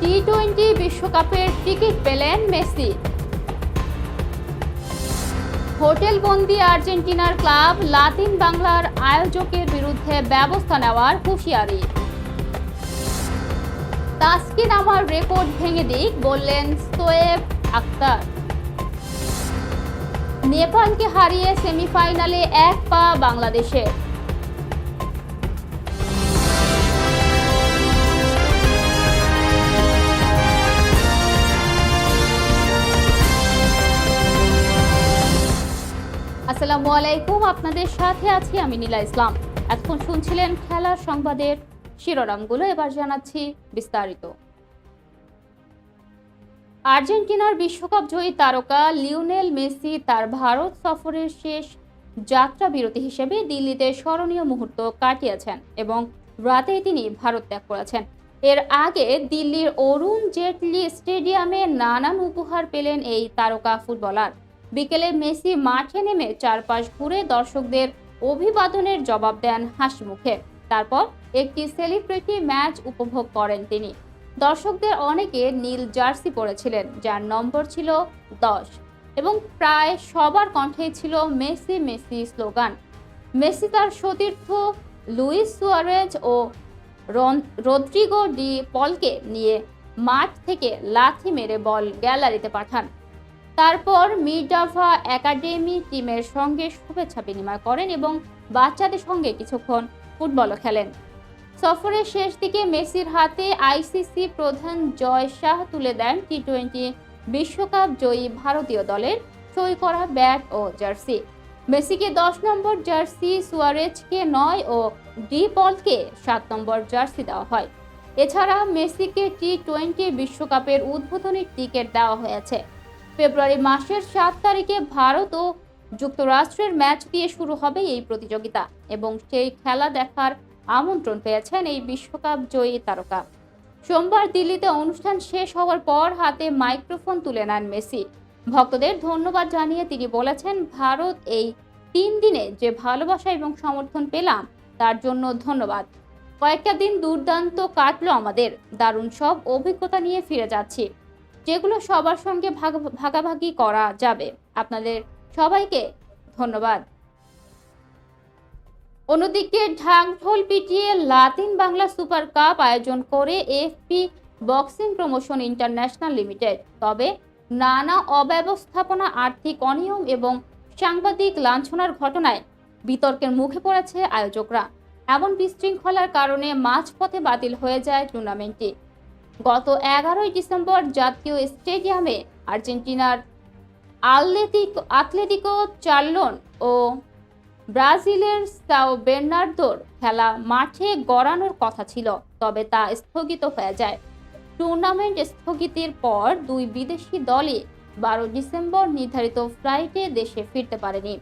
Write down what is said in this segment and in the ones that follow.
টি twenty বিশ্বকাপের ticket পেলেন Messi. Hotel বন্দি আর্জেন্টিনার ক্লাব লাতিন বাংলার আয়োজকের বিরুদ্ধে ব্যবস্থা নেওয়ার হুঁশিয়ারি। তাসকিন আমার রেকর্ড ভেঙে দিক, বললেন সোয়েব আক্তার নেপালকে হারিয়ে সেমিফাইনালে এক পা বাংলাদেশের। আসসালামু আলাইকুম, আপনাদের সাথে আছি আমি নীলা ইসলাম। এতক্ষণ শুনছিলেন খেলার সংবাদের শিরোনামগুলো, এবার জানাচ্ছি বিস্তারিত। আর্জেন্টিনার বিশ্বকাপ জয়ী তারকা লিওনেল মেসি তার ভারত সফরের শেষ যাত্রা বিরতি হিসেবে দিল্লিতে স্মরণীয় মুহূর্ত কাটিয়েছেন এবং রাতেই তিনি ভারত ত্যাগ করেছেন। এর আগে দিল্লির অরুণ জেটলি স্টেডিয়ামে নানান উপহার পেলেন এই তারকা ফুটবলার। বিকেলে মেসি মাঠে নেমে চারপাশ ঘুরে দর্শকদের অভিবাদনের জবাব দেন হাসি মুখে তারপর একটি সেলিব্রিটি ম্যাচ উপভোগ করেন তিনি। দর্শকদের অনেকে নীল জার্সি পরেছিলেন, যার নম্বর ছিল দশ। এবং প্রায় সবার কণ্ঠে ছিল মেসি মেসি স্লোগান। মেসি তার সতীর্থ লুইস সুয়ারেজ ও রদ্রিগো ডি পলকে নিয়ে মাঠ থেকে লাথি মেরে বল গ্যালারিতে পাঠান। তারপর মির্ডাভা একাডেমি টিমের সঙ্গে শুভেচ্ছা বিনিময় করেন এবং বাচ্চাদের সঙ্গে কিছুক্ষণ ফুটবলও খেলেন। সফরের শেষ দিকে মেসির হাতে আইসিসি প্রধান জয় শাহ তুলে দেন টি টোয়েন্টি বিশ্বকাপ জয়ী ভারতীয় দলের সই করা ব্যাট ও জার্সি। মেসিকে দশ নম্বর জার্সি সুয়ারেজকে নয় ও ডি পলকে সাত নম্বর জার্সি দেওয়া হয়। এছাড়া মেসিকে টি টোয়েন্টি বিশ্বকাপের উদ্বোধনী টিকিট দেওয়া হয়েছে। ফেব্রুয়ারি মাসের সাত তারিখে ভারত ও যুক্তরাষ্ট্রের ম্যাচ দিয়ে শুরু হবে এই প্রতিযোগিতা এবং সেই খেলা দেখার আমন্ত্রণ পেয়েছেন এই বিশ্বকাপ জয়ী তারকা। সোমবার দিল্লিতে অনুষ্ঠান শেষ হওয়ার পর হাতে মাইক্রোফোন তুলে নেন মেসি। ভক্তদের ধন্যবাদ জানিয়ে তিনি বলেছেন, ভারত এই তিন দিনে যে ভালোবাসা এবং সমর্থন পেলাম, তার জন্য ধন্যবাদ। কয়েকটা দিন দুর্দান্ত কাটলো আমাদের। দারুণ সব অভিজ্ঞতা নিয়ে ফিরে যাচ্ছি। যেগুলো সবার সঙ্গে ভাগ, ভাগাভাগি করা যাবে। আপনাদের সবাইকে ধন্যবাদ। অন্যদিকে ঢাকঢোল পিটিয়ে লাতিন বাংলা সুপার কাপ আয়োজন করে FP boxing promotion international limited. তবে নানা অব্যবস্থাপনা, আর্থিক অনিয়ম এবং সাংবাদিক লাঞ্ছনার ঘটনায় বিতর্কের মুখে পড়েছে আয়োজকরা। এমন বিশৃঙ্খলার কারণে মাঝপথে বাতিল হয়ে যায় টুর্নামেন্টটি। গত এগারোই ডিসেম্বর জাতীয় স্টেডিয়ামে আর্জেন্টিনার আতলেতিক আতলেটিকো চার্লন ও ব্রাজিলের সাও বের্নার্দোর খেলা মাঠে গড়ানোর কথা ছিল, তবে তা স্থগিত হয়ে যায়। টুর্নামেন্ট স্থগিতের পর দুই বিদেশি দলই বারো ডিসেম্বর নির্ধারিত ফ্লাইটে দেশে ফিরতে পারেনি।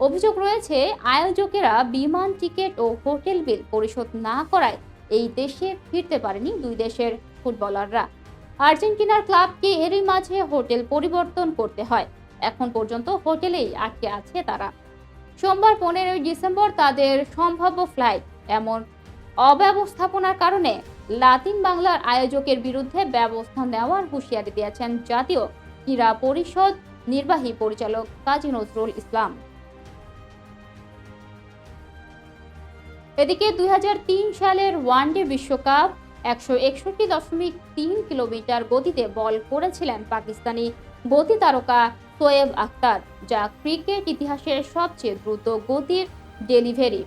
অভিযোগ রয়েছে, আয়োজকেরা বিমান টিকিট ও হোটেল বিল পরিশোধ না করায় এই দেশে ফিরতে পারেনি দুই দেশের ফুটবলাররা। আর্জেন্টিনার ক্লাবকে এরই মাঝে হোটেল পরিবর্তন করতে হয়। এখন পর্যন্ত হোটেলেই আটকে আছে তারা। সোমবার পনেরোই ডিসেম্বর তাদের সম্ভাব্য ফ্লাইট, এমন অব্যবস্থাপনার কারণে লাতিন বাংলার আয়োজকের বিরুদ্ধে ব্যবস্থা নেওয়ার হুঁশিয়ারি দিয়েছেন জাতীয় ক্রীড়া পরিষদ নির্বাহী পরিচালক কাজী নজরুল ইসলাম। এদিকে দুই হাজার তিন সালের ওয়ানডে বিশ্বকাপ একশো একষট্টি দশমিক তিন কিলোমিটার গতিতে বল করেছিলেন পাকিস্তানি গতি তারকা সোয়েব আক্তার যা ক্রিকেট ইতিহাসের সবচেয়ে দ্রুত গতির ডেলিভারি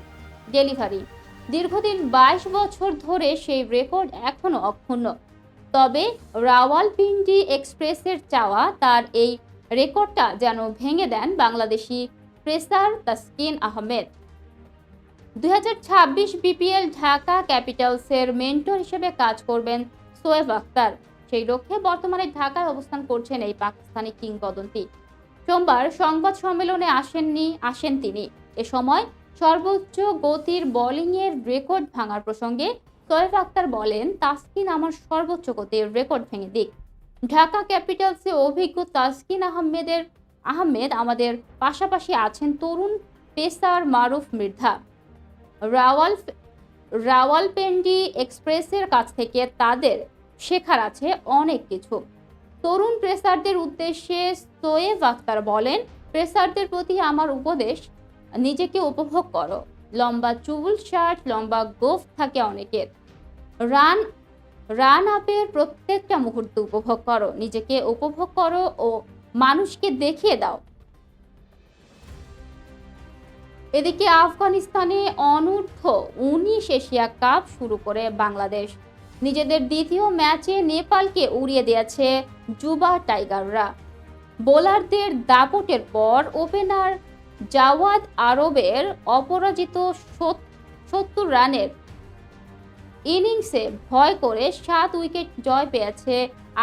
ডেলিভারি। দীর্ঘদিন বাইশ বছর ধরে সেই রেকর্ড এখনও অক্ষুণ্ণ। তবে রাওয়ালপিন্ডি এক্সপ্রেসের চাওয়া তার এই রেকর্ডটা যেন ভেঙে দেন বাংলাদেশি পেসার তাসকিন আহমেদ। দুই হাজার ছাব্বিশ বিপিএল ঢাকা ক্যাপিটালসের মেন্টর হিসেবে কাজ করবেন সোয়েব আক্তার সেই লক্ষ্যে বর্তমানে ঢাকায় অবস্থান করছেন এই পাকিস্তানি কিংবদন্তি। সোমবার সংবাদ সম্মেলনে আসেননি, আসেন তিনি। এ সময় সর্বোচ্চ গতির বোলিংয়ের রেকর্ড ভাঙার প্রসঙ্গে সোয়েব আক্তার বলেন, তাসকিন আমার সর্বোচ্চ গতির রেকর্ড ভেঙে দিক। ঢাকা ক্যাপিটালসে অভিজ্ঞ তাসকিন আহমেদের, আহমেদ আমাদের পাশাপাশি আছেন তরুণ পেসার মারুফ মৃধা রাওয়াল রাওয়ালপিন্ডি এক্সপ্রেসের কাছ থেকে তাদের শেখার আছে অনেক কিছু। তরুণ প্রেসারদের উদ্দেশ্যে সোয়েব আক্তার বলেন, প্রেসারদের প্রতি আমার উপদেশ, নিজেকে উপভোগ করো। লম্বা চুল শার্ট, লম্বা গোফ থাকে অনেকের। রান রান আপের প্রত্যেকটা মুহূর্ত উপভোগ করো। নিজেকে উপভোগ করো ও মানুষকে দেখিয়ে দাও। এদিকে আফগানিস্তানে অনূর্ধ্ব উনিশ এশিয়া কাপ শুরু করে বাংলাদেশ। নিজেদের দ্বিতীয় ম্যাচে নেপালকে উড়িয়ে দিয়েছে যুবা টাইগাররা। বোলারদের দাপটের পর ওপেনার জাওয়াদ আরবের অপরাজিত সত্তর রানের ইনিংসে ভয় করে সাত উইকেট জয় পেয়েছে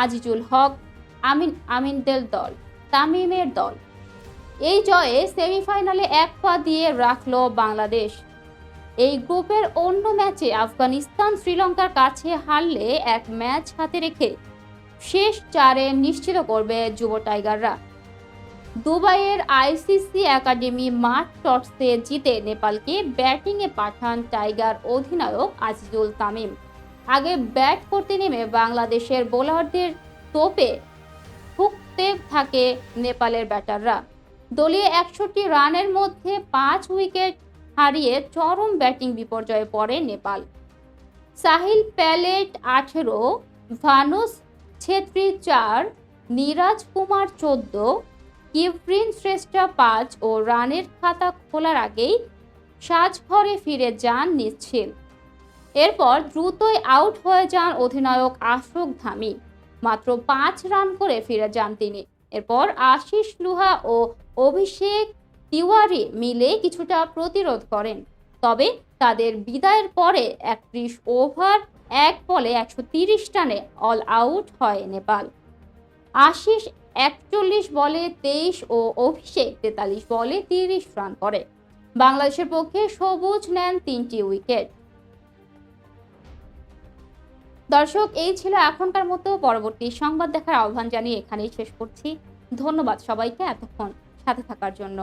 আজিজুল হক, আমিন, আমিনদের দল, তামিমের দল। এই জয়ে সেমিফাইনালে এক পা দিয়ে রাখল বাংলাদেশ। এই গ্রুপের অন্য ম্যাচে আফগানিস্তান শ্রীলঙ্কার কাছে হারলে এক ম্যাচ হাতে রেখে শেষ চারে নিশ্চিত করবে যুব টাইগাররা। দুবাইয়ের আইসিসি একাডেমি মাঠ টসে জিতে নেপালকে ব্যাটিংয়ে পাঠান টাইগার অধিনায়ক আজিজুল তামিম। আগে ব্যাট করতে নেমে বাংলাদেশের বোলারদের তোপে ঠুকতে থাকে নেপালের ব্যাটাররা। দলীয় একষট্টি রানের মধ্যে পাঁচ উইকেট হারিয়ে চরম ব্যাটিং বিপর্যয়ে পড়ে নেপাল। সাহিল প্যালেট আঠেরো, ভানুস ছেত্রী চার, নীরাজ কুমার চোদ্দ কিভরিন শ্রেষ্ঠা পাঁচ ও রানের খাতা খোলার আগেই সাজঘরে ফিরে যান নিচ্ছিল এরপর দ্রুতই আউট হয়ে যান অধিনায়ক আশোক ধামি। মাত্র পাঁচ রান করে ফিরে যান তিনি। এরপর আশিস লুহা ও অভিষেক তিওয়ারি মিলে কিছুটা প্রতিরোধ করেন। তবে তাদের বিদায়ের পরে একত্রিশ ওভার, এক বলে একশো তিরিশ রানে অল আউট হয় নেপাল। আশিস একচল্লিশ বলে তেইশ ও অভিষেক তেতাল্লিশ বলে তিরিশ রান করে। বাংলাদেশের পক্ষে সবুজ নেন তিনটি উইকেট। দর্শক, এই ছিল এখনকার মতো পরবর্তী সংবাদ দেখার আহ্বান জানিয়ে এখানেই শেষ করছি। ধন্যবাদ সবাইকে, এতক্ষণ। সাথে থাকার জন্য।